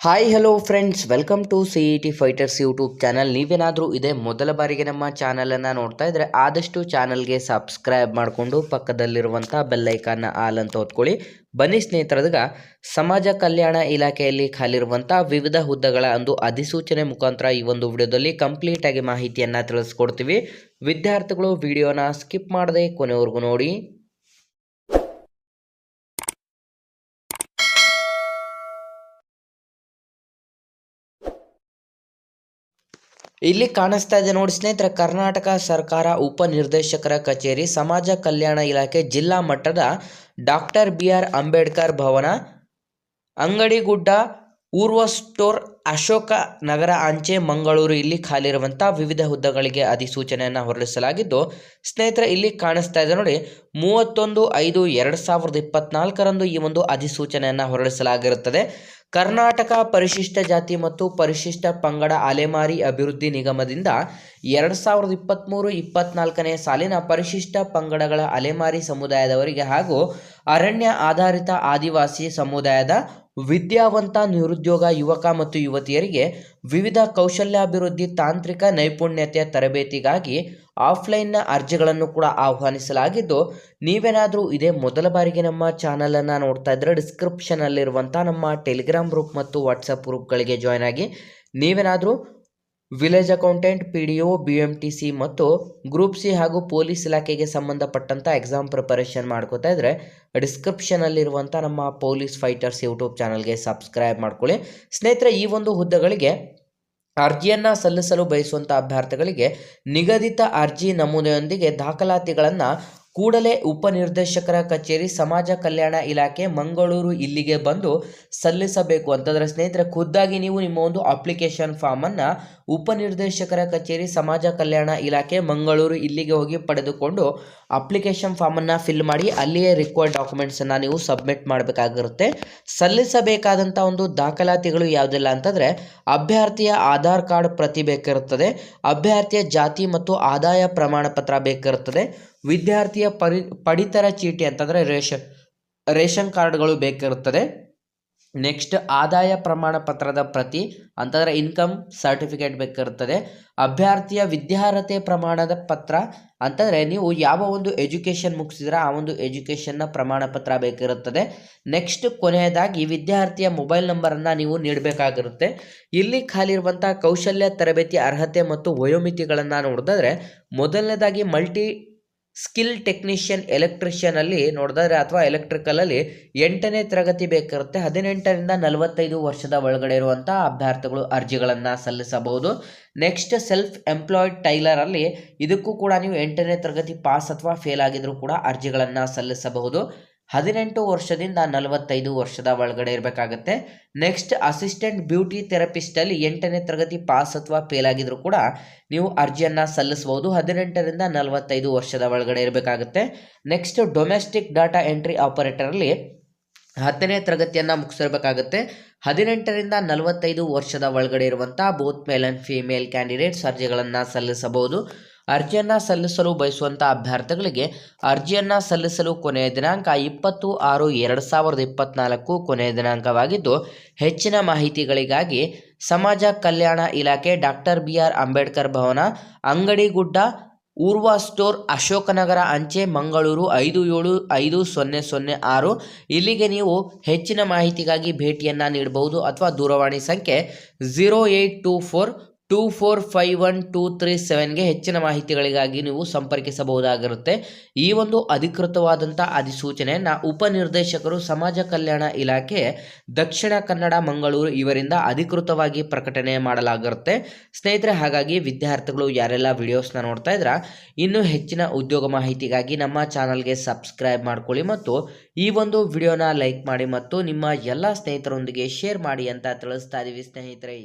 Hi hello friends welcome to C E T fighters YouTube channel ನೀವೇನಾದರೂ ಇದೇ ಮೊದಲ ಬಾರಿಗೆ ನಮ್ಮ ಚಾನಲನ್ನು ನೋಡ್ತಾ ಇದ್ದರೆ ಆದಷ್ಟು ಚಾನಲ್ಗೆ ಸಬ್ಸ್ಕ್ರೈಬ್ ಮಾಡಿಕೊಂಡು ಪಕ್ಕದಲ್ಲಿರುವಂಥ ಬೆಲ್ಲೈಕಾನ್ನ ಆಲ್ ಅಂತ ಹೊತ್ಕೊಳ್ಳಿ. ಬನ್ನಿ ಸ್ನೇಹಿತರದಾಗ, ಸಮಾಜ ಕಲ್ಯಾಣ ಇಲಾಖೆಯಲ್ಲಿ ಖಾಲಿರುವಂಥ ವಿವಿಧ ಹುದ್ದೆಗಳ ಒಂದು ಅಧಿಸೂಚನೆ ಮುಖಾಂತರ ಈ ಒಂದು ವಿಡಿಯೋದಲ್ಲಿ ಕಂಪ್ಲೀಟಾಗಿ ಮಾಹಿತಿಯನ್ನು ತಿಳಿಸ್ಕೊಡ್ತೀವಿ. ವಿದ್ಯಾರ್ಥಿಗಳು ವಿಡಿಯೋನ ಸ್ಕಿಪ್ ಮಾಡದೆ ಕೊನೆವರೆಗೂ ನೋಡಿ. ಇಲ್ಲಿ ಕಾಣಿಸ್ತಾ ಇದೆ ನೋಡಿ ಸ್ನೇಹಿತರೆ, ಕರ್ನಾಟಕ ಸರ್ಕಾರ ಉಪನಿರ್ದೇಶಕರ ಕಚೇರಿ, ಸಮಾಜ ಕಲ್ಯಾಣ ಇಲಾಖೆ, ಜಿಲ್ಲಾ ಮಟ್ಟದ doctor B R Ambedkar Bhavan, Angadigudda, Urwa store, Ashoka Nagar, ಅಂಚೆ, ಮಂಗಳೂರು ಇಲ್ಲಿ ಖಾಲಿರುವಂಥ ವಿವಿಧ ಹುದ್ದೆಗಳಿಗೆ ಅಧಿಸೂಚನೆಯನ್ನು ಹೊರಡಿಸಲಾಗಿದ್ದು, ಸ್ನೇಹಿತರೆ, ಇಲ್ಲಿ ಕಾಣಿಸ್ತಾ ಇದೆ ನೋಡಿ, ಮೂವತ್ತೊಂದು ಐದು ಎರಡು ಸಾವಿರದ ಇಪ್ಪತ್ನಾಲ್ಕರಂದು ಈ ಒಂದು ಅಧಿಸೂಚನೆಯನ್ನು ಹೊರಡಿಸಲಾಗಿರುತ್ತದೆ. ಕರ್ನಾಟಕ ಪರಿಶಿಷ್ಟ ಜಾತಿ ಮತ್ತು ಪರಿಶಿಷ್ಟ ಪಂಗಡ ಅಲೆಮಾರಿ ಅಭಿವೃದ್ಧಿ ನಿಗಮದಿಂದ ಎರಡು ಸಾವಿರದ ಇಪ್ಪತ್ತ್ಮೂರು ಇಪ್ಪತ್ನಾಲ್ಕನೇ ಸಾಲಿನ ಪರಿಶಿಷ್ಟ ಪಂಗಡಗಳ ಅಲೆಮಾರಿ ಸಮುದಾಯದವರಿಗೆ ಹಾಗೂ ಅರಣ್ಯ ಆಧಾರಿತ ಆದಿವಾಸಿ ಸಮುದಾಯದ ವಿದ್ಯಾವಂತ ನಿರುದ್ಯೋಗ ಯುವಕ ಮತ್ತು ಯುವತಿಯರಿಗೆ ವಿವಿಧ ಕೌಶಲ್ಯಾಭಿವೃದ್ಧಿ ತಾಂತ್ರಿಕ ನೈಪುಣ್ಯತೆಯ ತರಬೇತಿಗಾಗಿ ಆಫ್ಲೈನ್ನ ಅರ್ಜಿಗಳನ್ನು ಕೂಡ ಆಹ್ವಾನಿಸಲಾಗಿದ್ದು, ನೀವೇನಾದರೂ ಇದೇ ಮೊದಲ ಬಾರಿಗೆ ನಮ್ಮ ಚಾನಲನ್ನು ನೋಡ್ತಾ ಇದ್ದರೆ ಡಿಸ್ಕ್ರಿಪ್ಷನಲ್ಲಿರುವಂಥ ನಮ್ಮ ಟೆಲಿಗ್ರಾಮ್ ಗ್ರೂಪ್ ಮತ್ತು ವಾಟ್ಸಪ್ ಗ್ರೂಪ್ಗಳಿಗೆ ಜಾಯ್ನ್ ಆಗಿ ನೀವೇನಾದರೂ village accountant, P D O, B M T C ಮತ್ತು ಗ್ರೂಪ್ ಸಿ ಹಾಗೂ ಪೊಲೀಸ್ ಇಲಾಖೆಗೆ ಸಂಬಂಧಪಟ್ಟಂಥ ಎಕ್ಸಾಮ್ ಪ್ರಿಪರೇಷನ್ ಮಾಡ್ಕೋತಾ ಇದ್ದರೆ ಡಿಸ್ಕ್ರಿಪ್ಷನಲ್ಲಿರುವಂಥ ನಮ್ಮ ಪೊಲೀಸ್ ಫೈಟರ್ಸ್ ಯೂಟ್ಯೂಬ್ ಚಾನಲ್ಗೆ ಸಬ್ಸ್ಕ್ರೈಬ್ ಮಾಡ್ಕೊಳ್ಳಿ. ಸ್ನೇಹಿತರೆ, ಈ ಒಂದು ಹುದ್ದೆಗಳಿಗೆ ಅರ್ಜಿಯನ್ನು ಸಲ್ಲಿಸಲು ಬಯಸುವಂಥ ಅಭ್ಯರ್ಥಿಗಳಿಗೆ ನಿಗದಿತ ಅರ್ಜಿ ನಮೂನೆಯೊಂದಿಗೆ ದಾಖಲಾತಿಗಳನ್ನು ಕೂಡಲೇ ಉಪನಿರ್ದೇಶಕರ ಕಚೇರಿ, ಸಮಾಜ ಕಲ್ಯಾಣ ಇಲಾಖೆ, ಮಂಗಳೂರು ಇಲ್ಲಿಗೆ ಬಂದು ಸಲ್ಲಿಸಬೇಕು. ಅಂತಂದರೆ ಸ್ನೇಹಿತರೆ, ಖುದ್ದಾಗಿ ನೀವು ನಿಮ್ಮ ಒಂದು ಅಪ್ಲಿಕೇಶನ್ ಫಾರ್ಮನ್ನು ಉಪನಿರ್ದೇಶಕರ ಕಚೇರಿ, ಸಮಾಜ ಕಲ್ಯಾಣ ಇಲಾಖೆ, ಮಂಗಳೂರು ಇಲ್ಲಿಗೆ ಹೋಗಿ ಪಡೆದುಕೊಂಡು ಅಪ್ಲಿಕೇಶನ್ ಫಾರ್ಮನ್ನು ಫಿಲ್ ಮಾಡಿ ಅಲ್ಲಿಯೇ ರಿಕ್ವೈರ್ಡ್ ಡಾಕ್ಯುಮೆಂಟ್ಸನ್ನು ನೀವು ಸಬ್ಮಿಟ್ ಮಾಡಬೇಕಾಗಿರುತ್ತೆ. ಸಲ್ಲಿಸಬೇಕಾದಂಥ ಒಂದು ದಾಖಲಾತಿಗಳು ಯಾವುದಿಲ್ಲ ಅಂತಂದರೆ ಅಭ್ಯರ್ಥಿಯ ಆಧಾರ್ ಕಾರ್ಡ್ ಪ್ರತಿ ಬೇಕಿರುತ್ತದೆ, ಅಭ್ಯರ್ಥಿಯ ಜಾತಿ ಮತ್ತು ಆದಾಯ ಪ್ರಮಾಣ ಪತ್ರ ಬೇಕಿರುತ್ತದೆ ವಿದ್ಯಾರ್ಥಿಯ ಪರಿ, ಪಡಿತರ ಚೀಟಿ ಅಂತಂದರೆ ರೇಷನ್ ರೇಷನ್ ಕಾರ್ಡ್ಗಳು ಬೇಕಿರುತ್ತದೆ. ನೆಕ್ಸ್ಟ್ ಆದಾಯ ಪ್ರಮಾಣ ಪತ್ರದ ಪ್ರತಿ ಅಂತಂದರೆ ಇನ್ಕಮ್ ಸರ್ಟಿಫಿಕೇಟ್ ಬೇಕಿರುತ್ತದೆ. ಅಭ್ಯರ್ಥಿಯ ವಿದ್ಯಾರ್ಹತೆ ಪ್ರಮಾಣದ ಪತ್ರ ಅಂತಂದರೆ ನೀವು ಯಾವ ಒಂದು ಎಜುಕೇಷನ್ ಮುಗಿಸಿದ್ರೆ ಆ ಒಂದು ಎಜುಕೇಷನ್ನ ಪ್ರಮಾಣ ಪತ್ರ ಬೇಕಿರುತ್ತದೆ. ನೆಕ್ಸ್ಟ್ ಕೊನೆಯದಾಗಿ ವಿದ್ಯಾರ್ಥಿಯ ಮೊಬೈಲ್ ನಂಬರನ್ನು ನೀವು ನೀಡಬೇಕಾಗಿರುತ್ತೆ. ಇಲ್ಲಿ ಖಾಲಿ ಇರುವಂಥ ಕೌಶಲ್ಯ, ತರಬೇತಿ, ಅರ್ಹತೆ ಮತ್ತು ವಯೋಮಿತಿಗಳನ್ನು ನೋಡಿದ್ರೆ ಮೊದಲನೇದಾಗಿ ಮಲ್ಟಿ ಸ್ಕಿಲ್ ಟೆಕ್ನಿಷಿಯನ್ ಎಲೆಕ್ಟ್ರಿಷಿಯನಲ್ಲಿ ನೋಡಿದ್ರೆ ಅಥವಾ ಎಲೆಕ್ಟ್ರಿಕಲಲ್ಲಿ ಎಂಟನೇ ತರಗತಿ ಬೇಕಿರುತ್ತೆ ಹದಿನೆಂಟರಿಂದ ನಲವತ್ತೈದು ವರ್ಷದ ಒಳಗಡೆ ಇರುವಂಥ ಅಭ್ಯರ್ಥಿಗಳು ಅರ್ಜಿಗಳನ್ನು ಸಲ್ಲಿಸಬಹುದು. ನೆಕ್ಸ್ಟ್ ಸೆಲ್ಫ್ ಎಂಪ್ಲಾಯ್ಡ್ ಟೈಲರಲ್ಲಿ ಇದಕ್ಕೂ ಕೂಡ ನೀವು ಎಂಟನೇ ತರಗತಿ ಪಾಸ್ ಅಥವಾ ಫೇಲ್ ಆಗಿದ್ರೂ ಕೂಡ ಅರ್ಜಿಗಳನ್ನು ಸಲ್ಲಿಸಬಹುದು. ಹದಿನೆಂಟು ವರ್ಷದಿಂದ ನಲವತ್ತೈದು ವರ್ಷದ ಒಳಗಡೆ ಇರಬೇಕಾಗತ್ತೆ. ನೆಕ್ಸ್ಟ್ ಅಸಿಸ್ಟೆಂಟ್ ಬ್ಯೂಟಿ ಥೆರಪಿಸ್ಟಲ್ಲಿ ಎಂಟನೇ ತರಗತಿ ಪಾಸ್ ಅಥವಾ ಫೇಲ್ ಆಗಿದ್ರು ಕೂಡ ನೀವು ಅರ್ಜಿಯನ್ನು ಸಲ್ಲಿಸಬಹುದು ಹದಿನೆಂಟರಿಂದ ನಲವತ್ತೈದು ವರ್ಷದ ಒಳಗಡೆ ಇರಬೇಕಾಗುತ್ತೆ. ನೆಕ್ಸ್ಟ್ ಡೊಮೆಸ್ಟಿಕ್ ಡಾಟಾ ಎಂಟ್ರಿ ಆಪರೇಟರಲ್ಲಿ ಹತ್ತನೇ ತರಗತಿಯನ್ನು ಮುಗಿಸಿರ್ಬೇಕಾಗುತ್ತೆ. ಹದಿನೆಂಟರಿಂದ ನಲವತ್ತೈದು ವರ್ಷದ ಒಳಗಡೆ ಇರುವಂಥ both male and female candidates ಅರ್ಜಿಗಳನ್ನು ಸಲ್ಲಿಸಬಹುದು. ಅರ್ಜಿಯನ್ನು ಸಲ್ಲಿಸಲು ಬಯಸುವಂಥ ಅಭ್ಯರ್ಥಿಗಳಿಗೆ ಅರ್ಜಿಯನ್ನು ಸಲ್ಲಿಸಲು ಕೊನೆಯ ದಿನಾಂಕ ಇಪ್ಪತ್ತು ಆರು ಎರಡು ಸಾವಿರದ ಇಪ್ಪತ್ತ್ನಾಲ್ಕು ಕೊನೆಯ ದಿನಾಂಕವಾಗಿದ್ದು, ಹೆಚ್ಚಿನ ಮಾಹಿತಿಗಳಿಗಾಗಿ ಸಮಾಜ ಕಲ್ಯಾಣ ಇಲಾಖೆ doctor B R Ambedkar Bhavan, Angadigudda, Urwa store, Ashoknagar, ಅಂಚೆ, ಮಂಗಳೂರು ಐದು ಏಳು ಐದು ಸೊನ್ನೆ ಸೊನ್ನೆ ಆರು. ಇಲ್ಲಿಗೆ ನೀವು ಹೆಚ್ಚಿನ ಮಾಹಿತಿಗಾಗಿ ಭೇಟಿಯನ್ನು ನೀಡಬಹುದು ಅಥವಾ ದೂರವಾಣಿ ಸಂಖ್ಯೆ zero eight two four two four five one two three ಸೆವೆನ್ಗೆ ಹೆಚ್ಚಿನ ಮಾಹಿತಿಗಳಿಗಾಗಿ ನೀವು ಸಂಪರ್ಕಿಸಬಹುದಾಗಿರುತ್ತೆ. ಈ ಒಂದು ಅಧಿಕೃತವಾದಂಥ ಅಧಿಸೂಚನೆಯನ್ನು ಉಪನಿರ್ದೇಶಕರು ಸಮಾಜ ಕಲ್ಯಾಣ ಇಲಾಖೆ, ದಕ್ಷಿಣ ಕನ್ನಡ, ಮಂಗಳೂರು ಇವರಿಂದ ಅಧಿಕೃತವಾಗಿ ಪ್ರಕಟಣೆ ಮಾಡಲಾಗಿರುತ್ತೆ. ಸ್ನೇಹಿತರೆ, ಹಾಗಾಗಿ ವಿದ್ಯಾರ್ಥಿಗಳು ಯಾರೆಲ್ಲ ವಿಡಿಯೋಸ್ನ ನೋಡ್ತಾ ಇದ್ರ, ಇನ್ನೂ ಹೆಚ್ಚಿನ ಉದ್ಯೋಗ ಮಾಹಿತಿಗಾಗಿ ನಮ್ಮ ಚಾನಲ್ಗೆ ಸಬ್ಸ್ಕ್ರೈಬ್ ಮಾಡ್ಕೊಳ್ಳಿ ಮತ್ತು ಈ ಒಂದು ವಿಡಿಯೋನ ಲೈಕ್ ಮಾಡಿ ಮತ್ತು ನಿಮ್ಮ ಎಲ್ಲ ಸ್ನೇಹಿತರೊಂದಿಗೆ ಶೇರ್ ಮಾಡಿ ಅಂತ ತಿಳಿಸ್ತಾ ಇದ್ದೀವಿ ಸ್ನೇಹಿತರೆ.